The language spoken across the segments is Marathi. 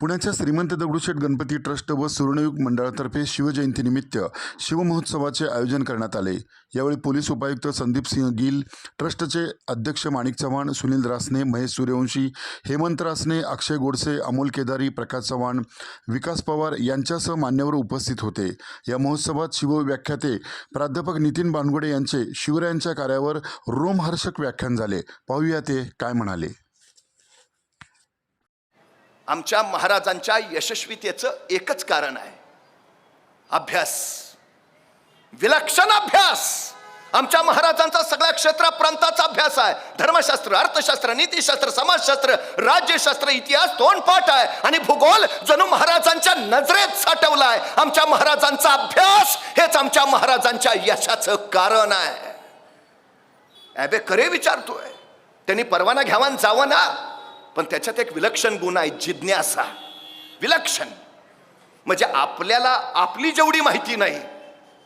पुण्याच्या श्रीमंत दगडूशेठ गणपती ट्रस्ट व सुवर्णयुग मंडळातर्फे शिवजयंतीनिमित्त शिवमहोत्सवाचे आयोजन करण्यात आले. यावेळी पोलीस उपायुक्त संदीप सिंह गिल ट्रस्टचे अध्यक्ष माणिक चव्हाण सुनील रासने महेश सूर्यवंशी हेमंत रासने अक्षय गोडसे अमोल केदारी प्रकाश चव्हाण विकास पवार यांच्यासह मान्यवर उपस्थित होते. या महोत्सवात शिवव्याख्याते प्राध्यापक नितीन बानगुडे यांचे शिवरायांच्या कार्यावर रोमहर्षक व्याख्यान झाले. पाहूया ते काय म्हणाले. आमच्या महाराजांच्या यशस्वीतेचं एकच कारण आहे. अभ्यास. विलक्षण अभ्यास! आमच्या महाराजांचा सगळ्या क्षेत्र प्रांताचा अभ्यास आहे. धर्मशास्त्र अर्थशास्त्र नीतिशास्त्र समाजशास्त्र राज्यशास्त्र इतिहास तोंडपाठ आहे. आणि भूगोल जणू महाराजांच्या नजरेत साठवला आहे. आमच्या महाराजांचा अभ्यास हेच आमच्या महाराजांच्या यशाचं कारण आहे. अबे खरे विचारतोय. त्यांनी परवाना घ्यावा जावं ना? पण त्याच्यात एक विलक्षण गुण आहे जिज्ञासा. विलक्षण. म्हणजे आपल्याला आपली जेवढी माहिती नाही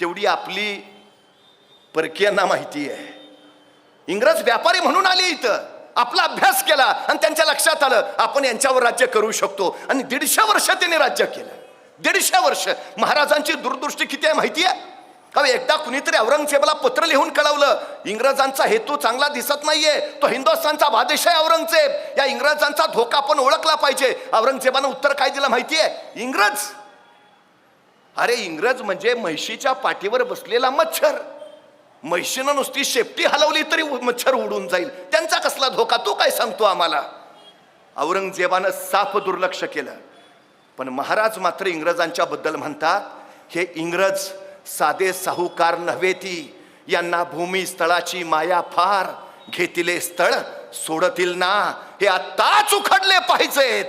तेवढी आपली परकीयांना माहिती आहे. इंग्रज व्यापारी म्हणून आले इथं. आपला अभ्यास केला आणि त्यांच्या लक्षात आलं आपण यांच्यावर राज्य करू शकतो. आणि दीडशे वर्ष त्यांनी राज्य केलं. दीडशे वर्ष. महाराजांची दूरदृष्टी किती आहे माहिती आहे? का एकदा कुणीतरी औरंगजेबाला पत्र लिहून कळवलं. इंग्रजांचा हेतू चांगला दिसत नाहीये. तो हिंदुस्थानचा बादेश आहे औरंगजेब. या इंग्रजांचा धोका आपण ओळखला पाहिजे. औरंगजेबानं उत्तर काय दिलं माहितीये? इंग्रज. अरे इंग्रज म्हणजे म्हैशीच्या पाठीवर बसलेला मच्छर. म्हैशीनं नुसती शेपटी हलवली तरी मच्छर उडून जाईल. त्यांचा कसला धोका? तो काय सांगतो आम्हाला? औरंगजेबानं साफ दुर्लक्ष केलं. पण महाराज मात्र इंग्रजांच्या बद्दल म्हणतात हे इंग्रज साधे साहूकार नव्हे ती. यांना भूमी स्थळाची माया फार. घेतिले स्थळ सोडतील ना. हे आत्ताच उखडले पाहिजेत.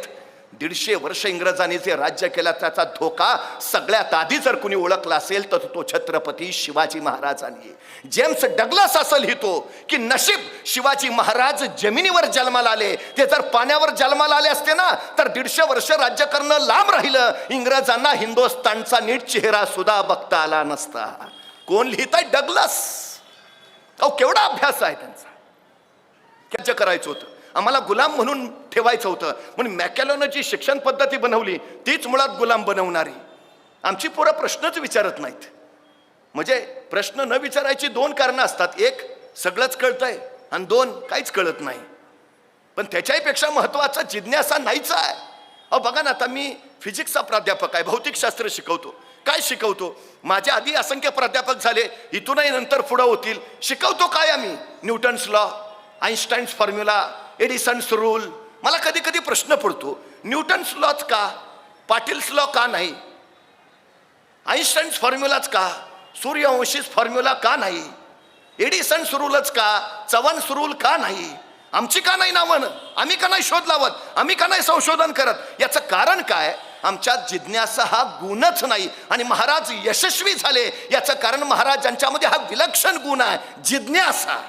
दीडशे वर्ष इंग्रजांनी जे राज्य केलं त्याचा धोका सगळ्यात आधी जर कुणी ओळखला असेल तर तो छत्रपती शिवाजी महाराजांनी. जेम्स डगलस असं लिहितो की नशीब शिवाजी महाराज जमिनीवर जन्माला आले. ते जर पाण्यावर जन्माला आले असते ना तर दीडशे वर्ष राज्य करणं लांब राहिलं. इंग्रजांना हिंदुस्थानचा नीट चेहरा सुद्धा बघता आला नसता. कोण लिहिताय डगलस? अहो केवढा अभ्यास आहे त्यांचा. राज्य करायचं होतं? आम्हाला गुलाम म्हणून ठेवायचं होतं. म्हणून मॅकॅलोनं जी शिक्षण पद्धती बनवली तीच मुळात गुलाम बनवणारी. आमची पोरं प्रश्नच विचारत नाहीत. म्हणजे प्रश्न न विचारायची दोन कारणं असतात. एक सगळंच कळतंय. आणि दोन काहीच कळत नाही. पण त्याच्याहीपेक्षा महत्त्वाचा जिज्ञासा नाहीच आहे. अहो बघा ना आता मी फिजिक्सचा प्राध्यापक आहे. भौतिकशास्त्र शिकवतो. काय शिकवतो? माझ्या आधी असंख्य प्राध्यापक झाले. इथूनही नंतर पुढं होतील. शिकवतो काय आम्ही? Newton's law Einstein's formula Edison's rule मला कधी कधी प्रश्न पडतो न्यूटन्स लॉच का? पाटील्स लॉ का नाही? आईन्स्टाईन्स फॉर्म्युलाच का? सूर्यवंशीस फॉर्म्युला का नाही? एडिसन्स रूलच का? चव्हाण रूल का नाही? आमची का नाही नावण आम्ही का नाही शोध लावत? आम्ही का नाही संशोधन करत? याचं कारण काय? आमच्या जिज्ञासा हा गुणच नाही आणि महाराज यशस्वी झाले. याचं कारण महाराजांच्यामध्ये हा विलक्षण गुण आहे जिज्ञासा.